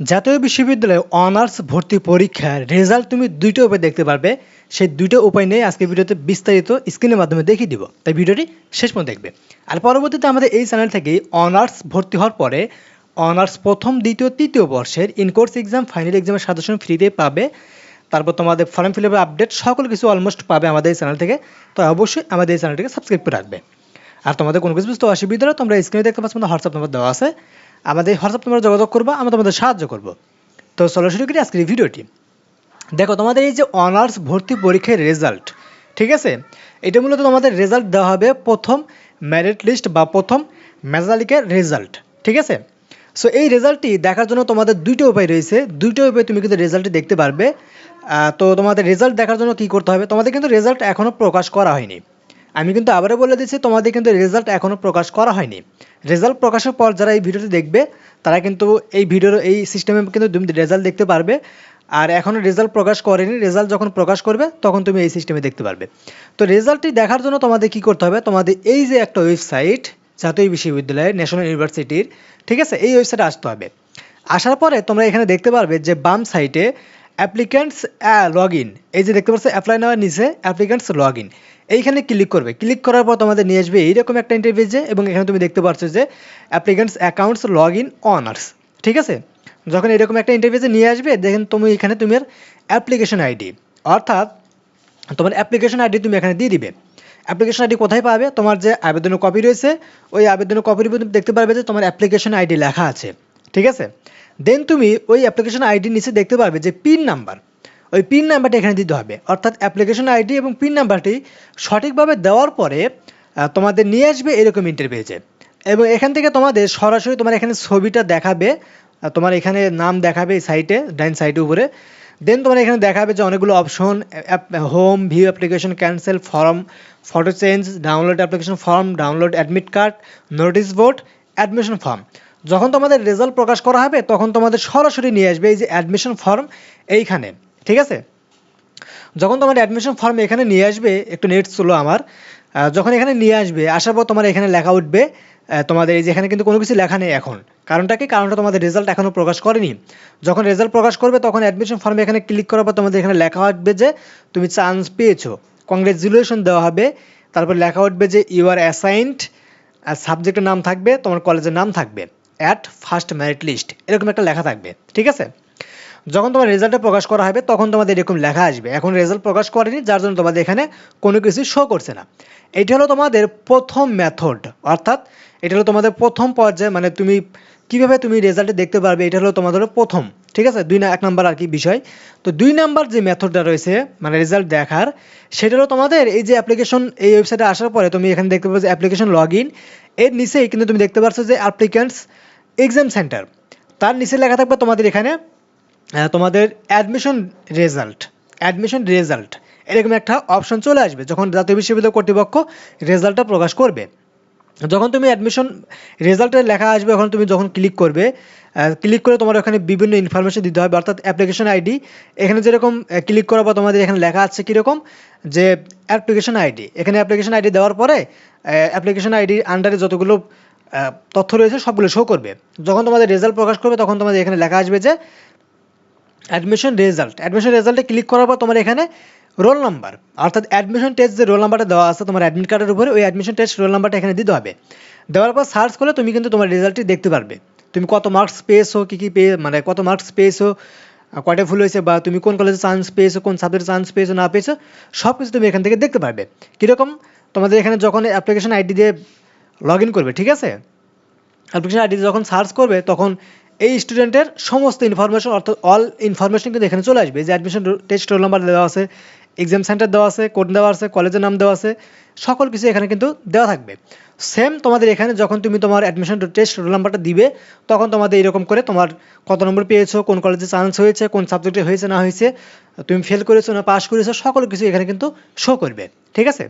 জাতীয় বিশ্ববিদ্যালয়ে অনার্স ভর্তি পরীক্ষার রেজাল্ট তুমি দুইটা উপায় দেখতে পারবে। সেই দুইটা উপায় নিয়ে আজকে ভিডিওতে বিস্তারিত স্ক্রিনের মাধ্যমে দেখিয়ে দিব। তাই ভিডিওটি শেষ পর্যন্ত দেখবে। আর পরবর্তীতে আমাদের এই চ্যানেল থেকেই অনার্স ভর্তি হওয়ার পরে অনার্স প্রথম, দ্বিতীয়, তৃতীয় বর্ষের ইনকোর্স এক্সাম ফাইনাল এক্সামের সাজেশন ফ্রিতে পাবে। তারপর তোমাদের ফর্ম ফিল আপডেট সকল কিছু অলমোস্ট পাবে আমাদের এই চ্যানেল থেকে। তো অবশ্যই আমাদের এই চ্যানেলটিকে সাবস্ক্রাইব করে রাখবে। আর তোমাদের কোনো কিছু বুঝতে অসুবিধা তোমরা স্ক্রিনে দেখতে পাচ্ছ আমাদের হোয়াটসঅ্যাপ নাম্বার দেওয়া আছে। আমাদের হোয়াটসঅ্যাপ নাম্বারে যোগাযোগ করবা, আমরা তোমাদের সাহায্য করব। তো চলো শুরু করি আজকের ভিডিওটি। দেখো, তোমাদের এই যে অনার্স ভর্তি পরীক্ষার রেজাল্ট ঠিক আছে? এটা মূলত তোমাদের রেজাল্ট দেওয়া হবে প্রথম মেরিট লিস্ট বা প্রথম মেজালিকের রেজাল্ট ঠিক আছে? সো এই রেজাল্টটি দেখার জন্য তোমাদের দুইটা উপায় রয়েছে। দুইটা উপায় তুমি কিন্তু রেজাল্টটি দেখতে পারবে। তো তোমাদের রেজাল্ট দেখার জন্য কি করতে হবে? তোমাদের কিন্তু রেজাল্ট এখনও প্রকাশ করা হয়নি। আমি কিন্তু আবারও বলে দিচ্ছি, তোমাদের কিন্তু রেজাল্ট এখনও প্রকাশ করা হয়নি। রেজাল্ট প্রকাশের পর যারা এই ভিডিওটি দেখবে, তারা কিন্তু এই ভিডিওর এই সিস্টেমে কিন্তু তুমি রেজাল্ট দেখতে পারবে। আর এখনও রেজাল্ট প্রকাশ করেনি রেজাল্ট যখন প্রকাশ করবে, তখন তুমি এই সিস্টেমে দেখতে পারবে। তো রেজাল্টটি দেখার জন্য তোমাদের কি করতে হবে? তোমাদের এই যে একটা ওয়েবসাইট জাতীয় বিশ্ববিদ্যালয় ন্যাশনাল ইউনিভার্সিটির ঠিক আছে? এই ওয়েবসাইটে আসতে হবে। আসার পরে তোমরা এখানে দেখতে পারবে যে বাম সাইটে অ্যাপ্লিক্যান্টস লগ ইন এই যে দেখতে পাচ্ছ অ্যাপ্লাই নেওয়ার নিচে অ্যাপ্লিক্যান্টস লগ ইন এইখানে ক্লিক করবে। ক্লিক করার পর তোমাদের নিয়ে আসবে এইরকম একটা ইন্টারভিউজে এবং এখানে তুমি দেখতে পাচ্ছ যে applicants accounts log in honours ঠিক আছে? যখন এরকম একটা ইন্টারভিউজে নিয়ে আসবে, দেখেন তুমি এখানে তোমার অ্যাপ্লিকেশন আইডি অর্থাৎ তোমার অ্যাপ্লিকেশন আইডি তুমি এখানে দিয়ে দিবে। অ্যাপ্লিকেশন আইডি কোথায় পাবে? তোমার যে আবেদনের কপি রয়েছে, ওই আবেদনের কপির দেখতে পারবে যে তোমার অ্যাপ্লিকেশন আইডি লেখা আছে। ঠিক আছে? দেন তুমি ওই অ্যাপ্লিকেশন আইডির নিচে দেখতে পারবে যে পিন নাম্বার ওই পিন নাম্বারটা এখানে দিতে হবে। অর্থাৎ অ্যাপ্লিকেশন আইডি এবং পিন নাম্বারটি সঠিকভাবে দেওয়ার পরে তোমাদের নিয়ে আসবে এরকম ইন্টারভিউতে এবং এখান থেকে তোমাদের সরাসরি তোমার এখানে ছবিটা দেখাবে তোমার এখানে নাম দেখাবে এই সাইটে ডাইন সাইটের উপরে। দেন তোমার এখানে দেখাবে যে অনেকগুলো option home view application cancel form photo change download application form download admit card notice board admission form যখন তোমাদের রেজাল্ট প্রকাশ করা হবে, তখন তোমাদের সরাসরি নিয়ে আসবে এই যে অ্যাডমিশন ফর্ম এইখানে, ঠিক আছে? যখন তোমার অ্যাডমিশন ফর্ম এখানে নিয়ে আসবে, একটু নেট ছিল আমার যখন এখানে নিয়ে আসবে, আসার পর তোমার এখানে লেখা উঠবে তোমাদের এই যে এখানে কিন্তু কোনো কিছু লেখা নেই এখন। কারণটা কি? কারণটা তোমাদের রেজাল্ট এখনও প্রকাশ করেনি। যখন রেজাল্ট প্রকাশ করবে, তখন অ্যাডমিশন ফর্মে এখানে ক্লিক করার পর তোমাদের এখানে লেখা উঠবে যে, তুমি চান্স পেয়েছ। কংগ্রেচুলেশন দেওয়া হবে। তারপর লেখা উঠবে যে ইউ আর অ্যাসাইন্ড সাবজেক্টের নাম থাকবে, তোমার কলেজের নাম থাকবে। অ্যাট ফার্স্ট মেরিট লিস্ট এরকম একটা লেখা থাকবে, ঠিক আছে? যখন তোমার রেজাল্টটা প্রকাশ করা হবে, তখন তোমাদের এরকম লেখা আসবে। এখন রেজাল্ট প্রকাশ করেনি, যার জন্য তোমাদের এখানে কোনো কিছু শো করছে না। এটা হলো তোমাদের প্রথম মেথড অর্থাৎ এটা হলো তোমাদের প্রথম পর্যায়ে মানে তুমি কীভাবে তুমি রেজাল্টে দেখতে পারবে, এটা হলো তোমাদের প্রথম, ঠিক আছে? দুই না, এক নাম্বার আর কি বিষয়। তো দুই নাম্বার যে মেথডটা রয়েছে মানে রেজাল্ট দেখার, সেটা হলো তোমাদের এই যে অ্যাপ্লিকেশন এই ওয়েবসাইটে আসার পরে তুমি এখানে দেখতে পাচ্ছ অ্যাপ্লিকেশন লগ ইন এর নিচেই কিন্তু তুমি দেখতে পাচ্ছ যে অ্যাপ্লিক্যান্টস এক্সাম সেন্টার তার নিচে লেখা থাকবে তোমাদের এখানে তোমাদের অ্যাডমিশন রেজাল্ট অ্যাডমিশন রেজাল্ট এরকম একটা অপশন চলে আসবে যখন জাতীয় বিশ্ববিদ্যালয় কর্তৃপক্ষ রেজাল্টটা প্রকাশ করবে। যখন তুমি অ্যাডমিশন রেজাল্টের লেখা আসবে এখন তুমি যখন ক্লিক করবে ক্লিক করে তোমার ওখানে বিভিন্ন ইনফরমেশন দিতে হবে, অর্থাৎ অ্যাপ্লিকেশন আইডি এখানে যেরকম ক্লিক করার পর তোমাদের এখানে লেখা আছে কীরকম? যে অ্যাপ্লিকেশন আইডি এখানে অ্যাপ্লিকেশন আইডি দেওয়ার পরে অ্যাপ্লিকেশন আইডির আন্ডারে যতগুলো তথ্য রয়েছে, সবগুলো শো করবে। যখন তোমাদের রেজাল্ট প্রকাশ করবে, তখন তোমাদের এখানে লেখা আসবে যে অ্যাডমিশন রেজাল্ট অ্যাডমিশন রেজাল্টে ক্লিক করার পর তোমার এখানে রোল নাম্বার অর্থাৎ অ্যাডমিশন টেস্ট যে রোল নাম্বারটা দেওয়া আছে তোমার অ্যাডমিট কার্ডের উপরে, ওই অ্যাডমিশন টেস্ট রোল নাম্বারটা এখানে দিতে হবে। দেওয়ার পর সার্চ করলে তুমি কিন্তু তোমার রেজাল্টটি দেখতে পারবে। তুমি কত মার্কস পেয়েছ, কী কী পেয়ে মানে কত মার্কস পেয়েছ কয়টা ভুল হয়েছে, বা তুমি কোন কলেজে চান্স পেয়েছ, কোন সাবজেক্টে চান্স পেয়েছ, না পেয়েছ সব কিছু তুমি এখান থেকে দেখতে পারবে। কীরকম? তোমাদের এখানে যখন অ্যাপ্লিকেশন আইডি দিয়ে লগ করবে, ঠিক আছে? অ্যাপ্লিকেশন আইডি যখন সার্চ করবে, তখন এই স্টুডেন্টের সমস্ত ইনফরমেশন অর্থাৎ অল ইনফরমেশন কিন্তু এখানে চলে আসবে। যে অ্যাডমিশন টেস্ট রোল নাম্বার দেওয়া আছে এক্সাম সেন্টার দেওয়া আছে কোড দেওয়া আছে কলেজের নাম দেওয়া আছে, সকল কিছু এখানে কিন্তু দেওয়া থাকবে। সেম তোমাদের এখানে যখন তুমি তোমার অ্যাডমিশন টেস্ট রোল নাম্বারটা দিবে, তখন তোমাদের এরকম করে তোমার কত নম্বর পেয়েছ, কোন কলেজে চান্স হয়েছে, কোন সাবজেক্টে হয়েছে, না হয়েছে, তুমি ফেল করেছ না পাস করেছ, সকল কিছু এখানে কিন্তু শো করবে, ঠিক আছে?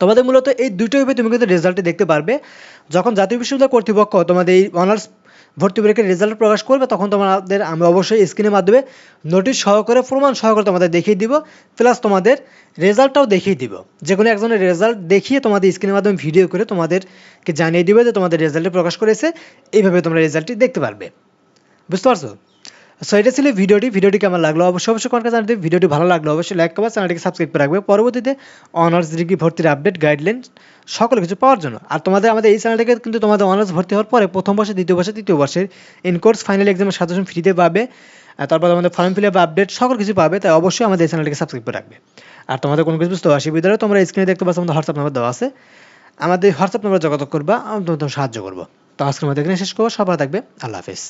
তোমাদের মূলত এই দুটো উপায়ে তুমি কিন্তু রেজাল্টে দেখতে পারবে। যখন জাতীয় বিশ্ববিদ্যালয় কর্তৃপক্ষ তোমাদের এই অনার্স ভর্তি পরীক্ষার রেজাল্ট প্রকাশ করবে, তখন তোমাদের আমি অবশ্যই স্ক্রিনের মাধ্যমে নোটিশ সহকারে, প্রমাণ সহকারে তোমাদের দেখিয়ে দিব প্লাস তোমাদের রেজাল্টটাও দেখিয়ে দিব। যে কোনো একজনের রেজাল্ট দেখিয়ে তোমাদের স্ক্রিনের মাধ্যমে ভিডিও করে তোমাদেরকে জানিয়ে দিবে যে তোমাদের রেজাল্টে প্রকাশ করেছে। এইভাবে তোমরা রেজাল্টটি দেখতে পারবে। বুঝতে পারছ? সো এটা ছিল ভিডিওটি। ভিডিওটি কেমন লাগল? অবশ্যই অবশ্যই কোন কাছে জানাতে। ভিডিওটি ভালো লাগল অবশ্যই লাইক করবা চ্যানেলটিকে সাবস্ক্রাইব করে রাখবে। পরবর্তীতে অনার্স ডিগ্রি ভর্তির আপডেট গাইডলাইন সকল কিছু পাওয়ার জন্য। আর তোমাদের, আমাদের এই চ্যানেলটিকে কিন্তু তোমাদের অনার্স ভর্তি হওয়ার পরে প্রথম বর্ষে, দ্বিতীয় বর্ষে, তৃতীয় বর্ষের ইন কোর্স ফাইনাল এক্সামের সাজেশন ফ্রিতে পাবে। তারপর আমাদের ফর্ম ফিল আপ আপডেট সকল কিছু পাবে। তাই অবশ্যই আমাদের এই চ্যানেলটিকে সাবস্ক্রাইব করে রাখবে। আর তোমাদের কোনো কিছু বুঝতে অসুবিধা হলে তোমরা স্ক্রিনে দেখতে পাচ্ছ আমাদের হোয়াটসঅ্যাপ নাম্বার দেওয়া আছে। আমাদের হোয়াটসঅ্যাপ নাম্বার যোগাযোগ করবা, আমি তোমাদের সাহায্য করব। তো আজকের মধ্যে এখানে শেষ করব। সবাই থাকবে। আল্লাহ হাফিজ।